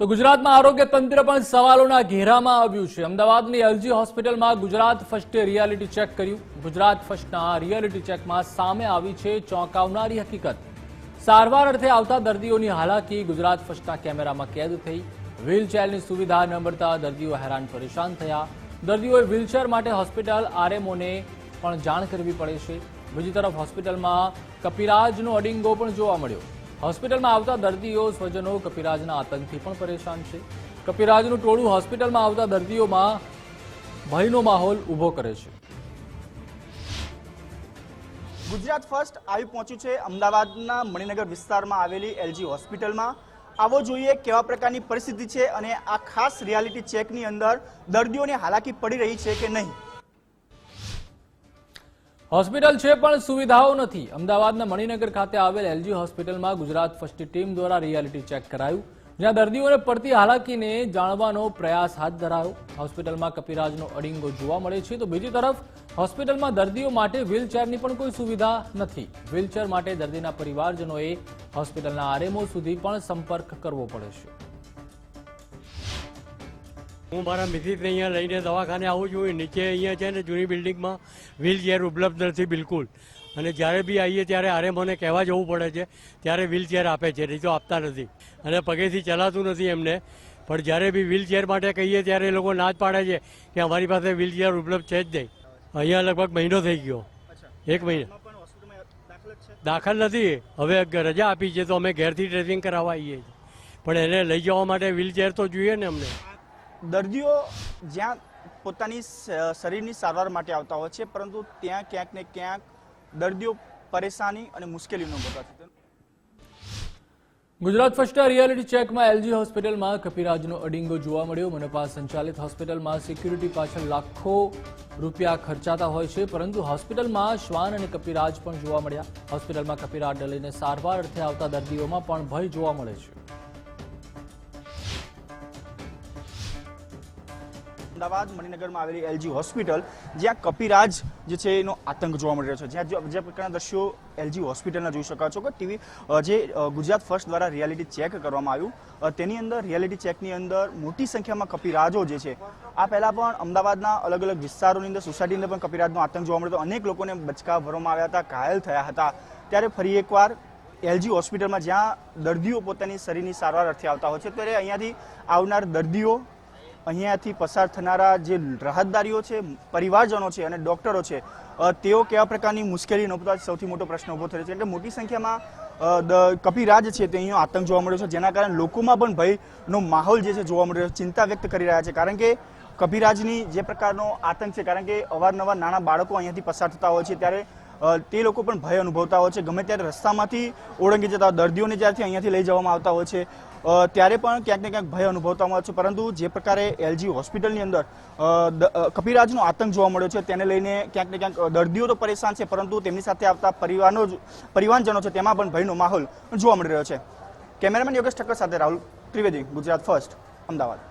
તો ગુજરાતમાં આરોગ્ય તંત્ર પણ સવાલોના ઘેરામાં આવ્યું છે. અમદાવાદની એલજી હોસ્પિટલમાં ગુજરાત ફર્સ્ટે રિયાલિટી ચેક કર્યું. ગુજરાત ફર્સ્ટના રિયાલિટી ચેકમાં સામે આવી છે ચોંકાવનારી હકીકત. સારવાર અર્થે આવતા દર્દીઓની હાલાકી, ગુજરાત ફર્સ્ટના કેમેરામાં કેદ થઈ. વ્હીલચેરની સુવિધા ન મળતા દર્દીઓ હેરાન પરેશાન થયા. દર્દીઓએ વ્હીલચેર માટે હોસ્પિટલ આરએમઓને પણ જાણ કરવી પડે છે. બીજી તરફ હોસ્પિટલમાં કપિરાજનો અડિંગો પણ જોવા મળ્યો. હોસ્પિટલમાં આવતા દર્દીઓ, સ્વજનો કપિરાજના આતંકથી પણ પરેશાન છે. કપિરાજનું ટોળું હોસ્પિટલમાં આવતા દર્દીઓમાં ભયનો માહોલ ઊભો કરે છે. ગુજરાત ફર્સ્ટ આવી પહોંચ્યું છે. અમદાવાદના મણિનગર વિસ્તારમાં આવેલી એલજી હોસ્પિટલમાં. આવો જોઈએ કેવા પ્રકારની પરિસ્થિતિ છે અને આ ખાસ રિયાલિટી ચેકની અંદર દર્દીઓને હાલાકી પડી રહી છે કે નહીં? હોસ્પિટલ છે પણ સુવિધાઓ નથી. અમદાવાદના મણિનગર ખાતે આવેલ એલજી હોસ્પિટલમાં ગુજરાત ફર્સ્ટ ટીમ દ્વારા રિયાલિટી ચેક કરાયું. જ્યાં દર્દીઓને પડતી હાલાકીને જાણવાનો પ્રયાસ હાથ ધરાયો. હોસ્પિટલમાં કપિરાજનો અડિંગો જોવા મળે છે. તો બીજી તરફ, હોસ્પિટલમાં દર્દીઓ માટે વ્હીલચેરની પણ કોઈ સુવિધા નથી. વ્હીલચેર માટે દર્દીના પરિવારજનોએ હોસ્પિટલના આરએમઓ સુધી પણ સંપર્ક કરવો પડે છે. હું મારા મિસિસને અહીંયા લઈને દવાખાને આવું છું. નીચે અહીંયા છે ને જૂની બિલ્ડિંગમાં. વ્હીલચેર ઉપલબ્ધ નથી બિલકુલ. અને જ્યારે બી આવીએ ત્યારે આરે મને કહેવા જવું પડે છે ત્યારે વ્હીલચેર આપે છે નહીં તો આપતા નથી. અને પગેથી ચલાતું નથી એમને. પણ જ્યારે બી વ્હીલચેર માટે કહીએ ત્યારે એ લોકો ના જ પાડે છે કે અમારી પાસે વ્હીલચેર ઉપલબ્ધ છે જ નહીં. અહીંયા લગભગ મહિનો થઈ ગયો. એક મહિનો. દાખલ નથી. હવે રજા આપી છે તો અમે ઘેરથી ટ્રેસિંગ કરાવવા આવીએ છીએ. પણ એને લઈ જવા માટે વ્હીલચેર તો જોઈએ ને અમને. દર્દીઓ જ્યાં પોતાની શરીરની સારવાર માટે આવતા હોય છે, પરંતુ ત્યાં ક્યાંક ને ક્યાંક દર્દીઓ પરેશાની અને મુશ્કેલીનો અનુભવતા છે. ગુજરાત ફર્સ્ટના રિયાલિટી ચેકમાં એલજી હોસ્પિટલમાં કપિરાજનો અડિંગો જોવા મળ્યો. મનપા સંચાલિત હોસ્પિટલમાં સિક્યુરિટી પાછળ લાખો રૂપિયા ખર્ચાતા હોય છે, પરંતુ હોસ્પિટલમાં શ્વાન અને કપિરાજ પણ જોવા મળ્યા. હોસ્પિટલમાં કપિરાજને લઈને સારવાર અર્થે આવતા દર્દીઓમાં પણ ભય જોવા મળે છે. અમદાવાદ મણિનગરમાં આવેલી એલજી હોસ્પિટલ, જ્યાં કપિરાજ જે છે એનો આતંક જોવા મળી રહ્યો છે. જ્યાં જો- પ્રકારના દ્રશ્યો એલજી હોસ્પિટલના જોઈ શકો છો કે ટીવી જે ગુજરાત ફર્સ્ટ દ્વારા રિયાલિટી ચેક કરવામાં આવ્યું. તેની અંદર, રિયાલિટી ચેકની અંદર મોટી સંખ્યામાં કપિરાજો જે છે, આ પહેલાં પણ અમદાવાદના અલગ અલગ વિસ્તારોની અંદર, સોસાયટીની અંદર પણ કપિરાજનો આતંક જોવા મળ્યો હતો. અનેક લોકોને બચકા ભરવામાં આવ્યા હતા, ઘાયલ થયા હતા. ત્યારે ફરી એકવાર એલજી હોસ્પિટલમાં જ્યાં દર્દીઓ પોતાની શરીરની સારવાર અર્થે આવતા હોય છે, ત્યારે અહીંયાથી આવનાર દર્દીઓ અહીંયાથી પસાર થનારા જે રાહતદારીઓ છે, પરિવારજનો છે અને ડોક્ટરો છે તેઓ કેવા પ્રકારની મુશ્કેલી નોંધતા સૌથી મોટો પ્રશ્ન ઊભો થયો છે? એટલે મોટી સંખ્યામાં કપિરાજ છે તે અહીંયા આતંક જોવા મળ્યો છે, જેના કારણે લોકોમાં પણ ભયનો માહોલ જે છે જોવા મળ્યો છે, ચિંતા વ્યક્ત કરી રહ્યા છે. કારણ કે કપિરાજની જે પ્રકારનો આતંક છે, કારણ કે અવારનવાર નાના બાળકો અહીંયાથી પસાર થતા હોય છે, ત્યારે તે લોકો પણ ભય અનુભવતા હોય છે. ગમે ત્યારે રસ્તામાંથી ઓળંગી જતા દર્દીઓને જ્યારથી અહીંયાથી લઈ જવામાં આવતા હોય છે. ત્યારે પણ ક્યાંક ને ક્યાંક ભય અનુભવતા હોય છે. પરંતુ જે પ્રકારે એલજી હોસ્પિટલની અંદર કપિરાજનો આતંક જોવા મળ્યો છે, તેને લઈને ક્યાંક ને ક્યાંક દર્દીઓ તો પરેશાન છે, પરંતુ તેમની સાથે આવતા પરિવારનો પરિવારજનો છે, તેમાં પણ ભયનો માહોલ જોવા મળી રહ્યો છે. કેમેરામેન યોગેશ ઠક્કર સાથે રાહુલ ત્રિવેદી, ગુજરાત ફર્સ્ટ, અમદાવાદ.